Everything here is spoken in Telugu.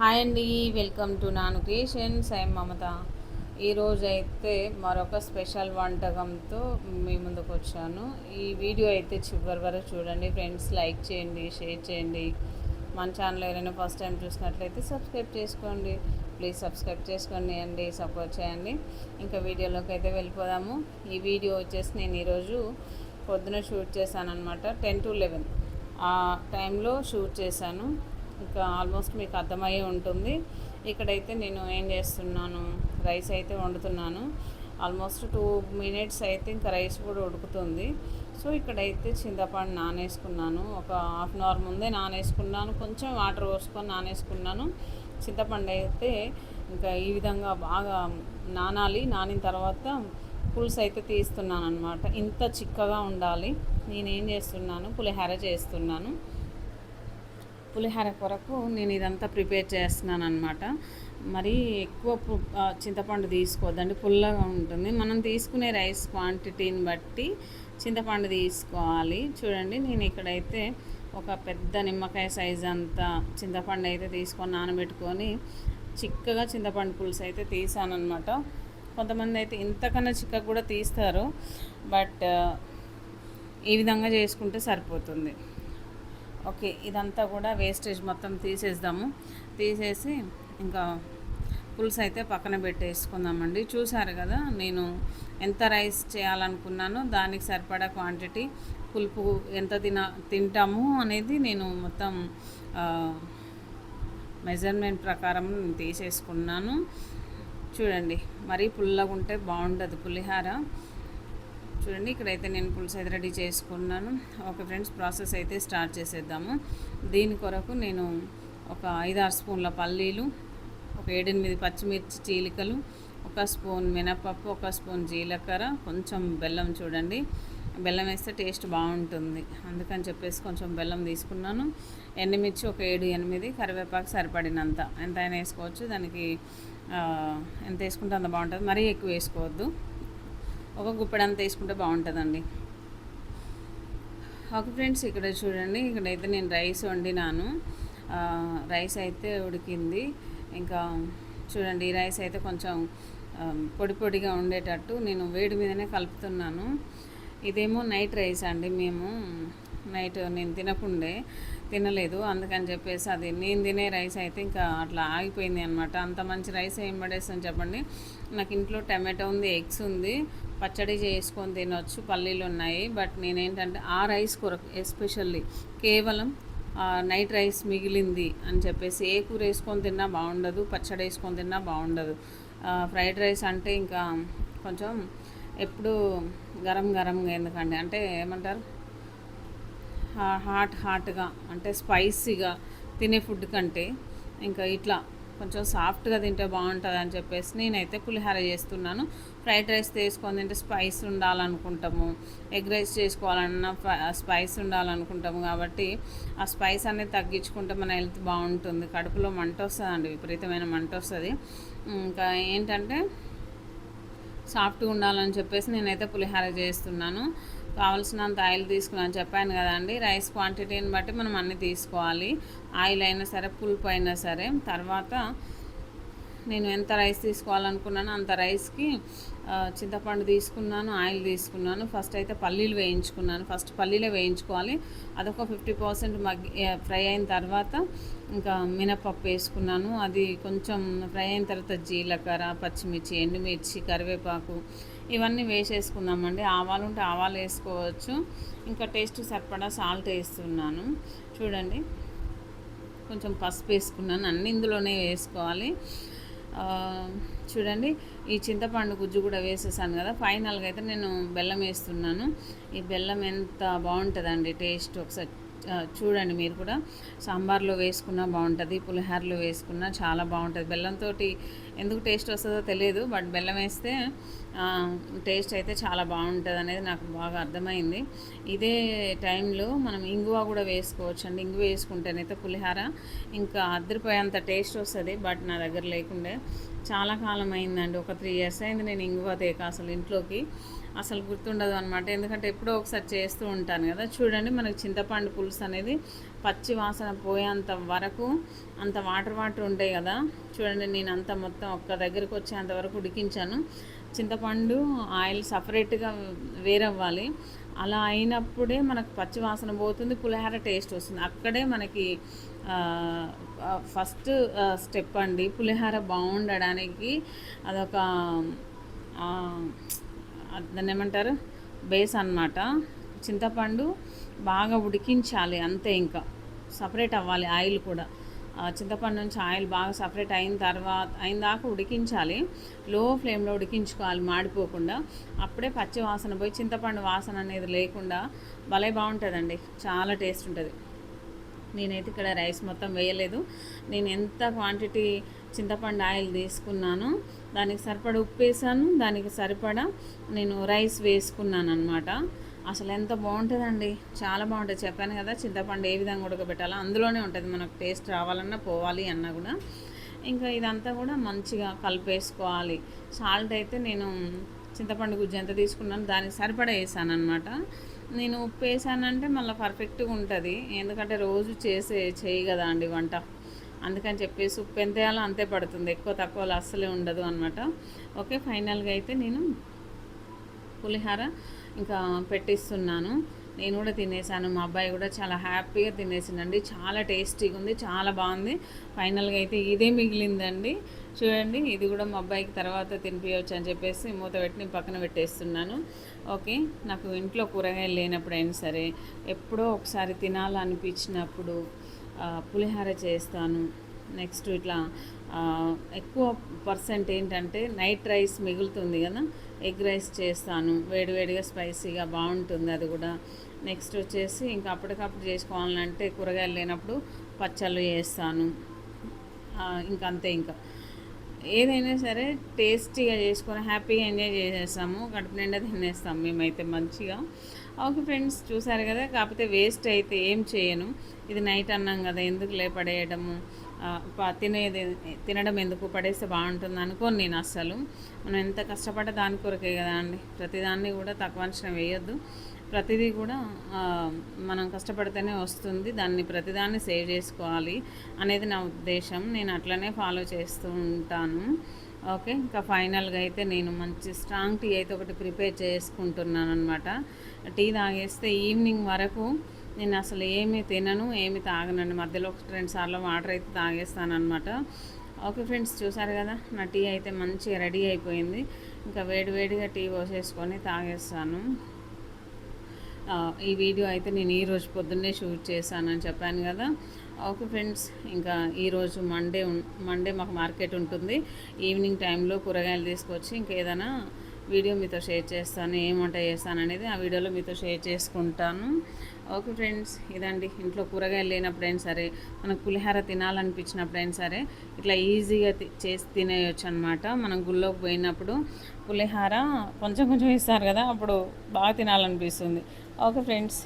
హాయ్ అండి welcome to Nanu creations I'm Mamata. ఈరోజు అయితే మరొక స్పెషల్ వంటకంతో మీ ముందుకు వచ్చాను. ఈ వీడియో అయితే చివరి వరకు చూడండి. ఫ్రెండ్స్ లైక్ చేయండి షేర్ చేయండి. మన ఛానల్ ఏదైనా ఫస్ట్ టైం చూసినట్లయితే సబ్స్క్రైబ్ చేసుకోండి. ప్లీజ్ సబ్స్క్రైబ్ చేసుకోండి అండి సపోర్ట్ చేయండి. ఇంకా వీడియోలోకి అయితే వెళ్ళిపోదాము. ఈ వీడియో వచ్చేసి నేను ఈరోజు పొద్దున షూట్ చేశాను అనమాట టెన్ టు లెవెన్. ఆ టైంలో షూట్ చేశాను. ఇంకా ఆల్మోస్ట్ మీకు అర్థమయ్యే ఉంటుంది. ఇక్కడైతే నేను ఏం చేస్తున్నాను రైస్ అయితే వండుతున్నాను. ఆల్మోస్ట్ టూ మినిట్స్ అయితే ఇంకా రైస్ కూడా ఉడుకుతుంది. సో ఇక్కడైతే చింతపండు నానేసుకున్నాను. ఒక హాఫ్ అన్ అవర్ ముందే నానేసుకున్నాను. కొంచెం వాటర్ పోసుకొని నానేసుకున్నాను. చింతపండు అయితే ఇంకా ఈ విధంగా బాగా నానాలి. నానిన తర్వాత పులుసు అయితే తీస్తున్నాను అనమాట ఇంత చిక్కగా ఉండాలి. నేనేం చేస్తున్నాను? పులిహార చేస్తున్నాను. పులిహోర కొరకు నేను ఇదంతా ప్రిపేర్ చేస్తున్నాను అనమాట మరి ఎక్కువ చింతపండు తీసుకోవద్దండి పుల్లగా ఉంటుంది. మనం తీసుకునే రైస్ క్వాంటిటీని బట్టి చింతపండు తీసుకోవాలి. చూడండి నేను ఇక్కడైతే ఒక పెద్ద నిమ్మకాయ సైజ్ అంతా చింతపండు అయితే తీసుకొని నానబెట్టుకొని చిక్కగా చింతపండు పులుసు అయితే తీసానమాట కొంతమంది అయితే ఇంతకన్నా చిక్కగా కూడా తీస్తారు బట్ ఈ విధంగా చేసుకుంటే సరిపోతుంది. ఓకే ఇదంతా కూడా వేస్టేజ్ మొత్తం తీసేద్దాము. తీసేసి ఇంకా పులుసు అయితే పక్కన పెట్టేసుకుందామండి. చూసారు కదా నేను ఎంత రైస్ చేయాలనుకున్నానో దానికి సరిపడా క్వాంటిటీ పులుపు ఎంత తిన తింటాము అనేది నేను మొత్తం మెజర్మెంట్ ప్రకారం తీసేసుకున్నాను. చూడండి మరీ పుల్లగా ఉంటే బాగుండదు పులిహార. చూడండి ఇక్కడైతే నేను పులుసు అయితే రెడీ చేసుకున్నాను. ఓకే ఫ్రెండ్స్ ప్రాసెస్ అయితే స్టార్ట్ చేసేద్దాము. దీని కొరకు నేను ఒక ఐదారు స్పూన్ల పల్లీలు ఒక ఏడెనిమిది పచ్చిమిర్చి చీలికలు ఒక స్పూన్ మినపప్పు ఒక స్పూన్ జీలకర్ర కొంచెం బెల్లం చూడండి. బెల్లం వేస్తే టేస్ట్ బాగుంటుంది. అందుకని చెప్పేసి కొంచెం బెల్లం తీసుకున్నాను. ఎండుమిర్చి ఒక ఏడు ఎనిమిది కరివేపాకు సరిపడినంత. ఎంత అయినా వేసుకోవచ్చు. దానికి ఎంత వేసుకుంటే అంత బాగుంటుంది. మరీ ఎక్కువ వేసుకోవద్దు. ఒక గుప్పెడంత వేసుకుంటే బాగుంటుందండి. ఓకే ఫ్రెండ్స్ ఇక్కడ చూడండి ఇక్కడైతే నేను రైస్ వండినాను. రైస్ అయితే ఉడికింది. ఇంకా చూడండి ఈ రైస్ అయితే కొంచెం పొడి పొడిగా ఉండేటట్టు నేను వేడి మీదనే కలుపుతున్నాను. ఇదేమో నైట్ రైస్ అండి మేము. నైట్ నేను తినకుండే తినలేదు. అందుకని చెప్పేసి అది నేను తినే రైస్ అయితే ఇంకా అట్లా ఆగిపోయింది అనమాట అంత మంచి రైస్ ఏం పడేస్తాను చెప్పండి. నాకు ఇంట్లో టమాటో ఉంది ఎగ్స్ ఉంది. పచ్చడి చేసుకొని తినొచ్చు పల్లీలు ఉన్నాయి. బట్ నేనేంటంటే ఆ రైస్ కొరకు ఎస్పెషల్లీ కేవలం నైట్ రైస్ మిగిలింది అని చెప్పేసి ఏ కూర వేసుకొని తిన్నా బాగుండదు పచ్చడి వేసుకొని తిన్నా బాగుండదు. ఫ్రైడ్ రైస్ అంటే ఇంకా కొంచెం ఎప్పుడు గరం గరంగా ఎందుకండి? అంటే ఏమంటారు? హాట్ హాట్గా అంటే స్పైసీగా తినే ఫుడ్ కంటే ఇంకా ఇట్లా కొంచెం సాఫ్ట్గా తింటే బాగుంటుంది అని చెప్పేసి నేనైతే పులిహోర చేస్తున్నాను. ఫ్రైడ్ రైస్ తీసుకొని తింటే స్పైస్ ఉండాలనుకుంటాము. ఎగ్ రైస్ చేసుకోవాలన్నా స్పైస్ ఉండాలనుకుంటాము కాబట్టి ఆ స్పైస్ అనేది తగ్గించుకుంటే మన హెల్త్ బాగుంటుంది. కడుపులో మంట వస్తుందండి విపరీతమైన మంట వస్తుంది. ఇంకా ఏంటంటే సాఫ్ట్గా ఉండాలని చెప్పేసి నేనైతే పులిహోర చేస్తున్నాను. కావాల్సినంత ఆయిల్ తీసుకున్నాను చెప్పాను కదండి. రైస్ క్వాంటిటీని బట్టి మనం అన్నీ తీసుకోవాలి. ఆయిల్ అయినా సరే పులుపు అయినా సరే తర్వాత నేను ఎంత రైస్ తీసుకోవాలనుకున్నానో అంత రైస్కి చింతపండు తీసుకున్నాను ఆయిల్ తీసుకున్నాను. ఫస్ట్ అయితే పల్లీలు వేయించుకున్నాను. ఫస్ట్ పల్లీలే వేయించుకోవాలి. అదొక ఫిఫ్టీ పర్సెంట్ మగ్గి ఫ్రై అయిన తర్వాత ఇంకా మినపప్పు వేసుకున్నాను. అది కొంచెం ఫ్రై అయిన తర్వాత జీలకర్ర పచ్చిమిర్చి ఎండుమిర్చి కరివేపాకు ఇవన్నీ వేసేసుకున్నామండి. ఆవాలు ఉంటే ఆవాలు వేసుకోవచ్చు. ఇంకా టేస్ట్ సరిపడా సాల్ట్ వేస్తున్నాను. చూడండి. కొంచెం పసుపు వేసుకున్నాను. అన్ని ఇందులోనే వేసుకోవాలి. చూడండి ఈ చింతపండు గుజ్జు కూడా వేసేసాను కదా. ఫైనల్గా అయితే నేను బెల్లం వేస్తున్నాను. ఈ బెల్లం ఎంత బాగుంటుందండి టేస్ట్ ఒకసారి చూడండి మీరు కూడా. సాంబార్లో వేసుకున్నా బాగుంటుంది పులిహోరలో వేసుకున్నా చాలా బాగుంటుంది. బెల్లంతో ఎందుకు టేస్ట్ వస్తుందో తెలియదు బట్ బెల్లం వేస్తే టేస్ట్ అయితే చాలా బాగుంటుంది అనేది నాకు బాగా అర్థమైంది. ఇదే టైంలో మనం ఇంగువ కూడా వేసుకోవచ్చు అండి ఇంగువ వేసుకుంటేనైతే పులిహోర ఇంకా అద్దరిపోయేంత టేస్ట్ వస్తుంది బట్ నా దగ్గర లేకుండే. చాలా కాలం అయిందండి ఒక త్రీ ఇయర్స్ అయింది నేను ఇంగువ తేక అసలు ఇంట్లోకి. అసలు గుర్తుండదు అనమాట ఎందుకంటే ఎప్పుడో ఒకసారి చేస్తూ ఉంటాను కదా. చూడండి మనకి చింతపండు పులుసు అనేది పచ్చి వాసన పోయేంత వరకు అంత వాటర్ వాటర్ ఉంటాయి కదా. చూడండి నేను అంత మొత్తం ఒక్క దగ్గరకు వచ్చేంత వరకు ఉడికించాను. చింతపండు ఆయిల్ సపరేట్గా వేరవ్వాలి. అలా అయినప్పుడే మనకు పచ్చి వాసన పోతుంది పులిహార టేస్ట్ వస్తుంది. అక్కడే మనకి ఫస్ట్ స్టెప్ అండి. పులిహార బాగుండడానికి అదొక దాన్ని ఏమంటారు? బేస్ అనమాట చింతపండు బాగా ఉడికించాలి అంతే ఇంకా. సపరేట్ అవ్వాలి ఆయిల్ కూడా. చింతపండు నుంచి ఆయిల్ బాగా సపరేట్ అయిన తర్వాత అయిన దాకా ఉడికించాలి. లో ఫ్లేమ్లో ఉడికించుకోవాలి మాడిపోకుండా. అప్పుడే పచ్చి వాసన పోయి చింతపండు వాసన అనేది లేకుండా భలే బాగుంటుందండి. చాలా టేస్ట్ ఉంటుంది. నేనైతే ఇక్కడ రైస్ మొత్తం వేయలేదు. నేను ఎంత క్వాంటిటీ చింతపండు ఆయిల్ తీసుకున్నాను. దానికి సరిపడ ఉప్పు వేసాను. దానికి సరిపడా నేను రైస్ వేసుకున్నాను అనమాట అసలు ఎంత బాగుంటుందండి. చాలా బాగుంటుంది. చెప్పాను కదా చింతపండు ఏ విధంగా ఉడకబెట్టాలో అందులోనే ఉంటుంది. మనకు టేస్ట్ రావాలన్నా పోవాలి అన్నా కూడా. ఇంకా ఇదంతా కూడా మంచిగా కలిపేసుకోవాలి. సాల్ట్ అయితే నేను చింతపండు గుజ్జు ఎంత తీసుకున్నాను దానికి సరిపడా వేసాను అనమాట నేను ఉప్పు వేసానంటే మళ్ళీ పర్ఫెక్ట్గా ఉంటుంది. ఎందుకంటే రోజు చేసే చేయి కదా అండి వంట. అందుకని చెప్పేసి ఉప్పు ఎంత వేయాలో అంతే పడుతుంది. ఎక్కువ తక్కువలో అస్సలే ఉండదు అనమాట ఓకే ఫైనల్గా అయితే నేను పులిహార ఇంకా పెట్టిస్తున్నాను. నేను కూడా తినేసాను. మా అబ్బాయి కూడా చాలా హ్యాపీగా తినేసిందండి చాలా టేస్టీగా ఉంది చాలా బాగుంది. ఫైనల్గా అయితే ఇదే మిగిలిందండి. చూడండి ఇది కూడా మా అబ్బాయికి తర్వాత తినిపించవచ్చు అని చెప్పేసి మూత పెట్టి పక్కన పెట్టేస్తున్నాను. ఓకే నాకు ఇంట్లో కూరగాయలు లేనప్పుడు అయినా సరే ఎప్పుడో ఒకసారి తినాలనిపించినప్పుడు పులిహార చేస్తాను. నెక్స్ట్ ఇట్లా ఎక్కువ పర్సెంట్ ఏంటంటే నైట్ రైస్ మిగులుతుంది కదా ఎగ్ రైస్ చేస్తాను. వేడివేడిగా స్పైసీగా బాగుంటుంది అది కూడా. నెక్స్ట్ వచ్చేసి ఇంకా అప్పటికప్పుడు చేసుకోవాలంటే కూరగాయలు లేనప్పుడు పచ్చళ్ళు చేస్తాను. ఇంకంతే అంతే ఇంకా. ఏదైనా సరే టేస్టీగా చేసుకొని హ్యాపీగా ఎంజాయ్ చేసేస్తాము కడుపు నిండా తినేస్తాం మేమైతే మంచిగా. ఓకే ఫ్రెండ్స్ చూసారు కదా? కాకపోతే వేస్ట్ అయితే ఏం చేయను. ఇది నైట్ అన్నాం కదా ఎందుకు లేపడేయడము తినేది తినడం ఎందుకు? పడేస్తే బాగుంటుంది అనుకోను నేను అస్సలు. మనం ఎంత కష్టపడ్డ దాని కొరకే కదా అండి. ప్రతిదాన్ని కూడా తక్కువ అంచనా వేయొద్దు. ప్రతిదీ కూడా మనం కష్టపడితేనే వస్తుంది. దాన్ని ప్రతిదాన్ని సేవ్ చేసుకోవాలి అనేది నా ఉద్దేశం. నేను అట్లనే ఫాలో చేస్తూ ఉంటాను. ఓకే? ఇంకా ఫైనల్గా అయితే నేను మంచి స్ట్రాంగ్ టీ అయితే ఒకటి ప్రిపేర్ చేసుకుంటున్నాను అనమాట టీ తాగేస్తే ఈవినింగ్ వరకు నేను అసలు ఏమి తినను ఏమి తాగనండి. మధ్యలో ఒక రెండు సార్లు వాటర్ అయితే తాగేస్తాను అనమాట ఓకే ఫ్రెండ్స్ చూసారు కదా? నా టీ అయితే మంచిగా రెడీ అయిపోయింది. ఇంకా వేడి వేడిగా టీ పోసేసుకొని తాగేస్తాను. ఈ వీడియో అయితే నేను ఈరోజు పొద్దున్నే షూట్ చేశానని చెప్పాను కదా. ఓకే ఫ్రెండ్స్ ఇంకా ఈరోజు మండే మండే మాకు మార్కెట్ ఉంటుంది. ఈవినింగ్ టైంలో కూరగాయలు తీసుకొచ్చి ఇంకా ఏదైనా వీడియో మీతో షేర్ చేస్తాను ఏం వంట చేస్తాను అనేది ఆ వీడియోలో మీతో షేర్ చేసుకుంటాను. ఓకే ఫ్రెండ్స్ ఇదండి. ఇంట్లో కూరగాయలు లేనప్పుడైనా సరే మనకు పులిహార తినాలనిపించినప్పుడైనా సరే ఇట్లా ఈజీగా చేసి తినేయచ్చు అనమాట మనం గుళ్ళోకి పోయినప్పుడు పులిహార కొంచెం కొంచెం ఇస్తారు కదా అప్పుడు బాగా తినాలనిపిస్తుంది. Okay friends.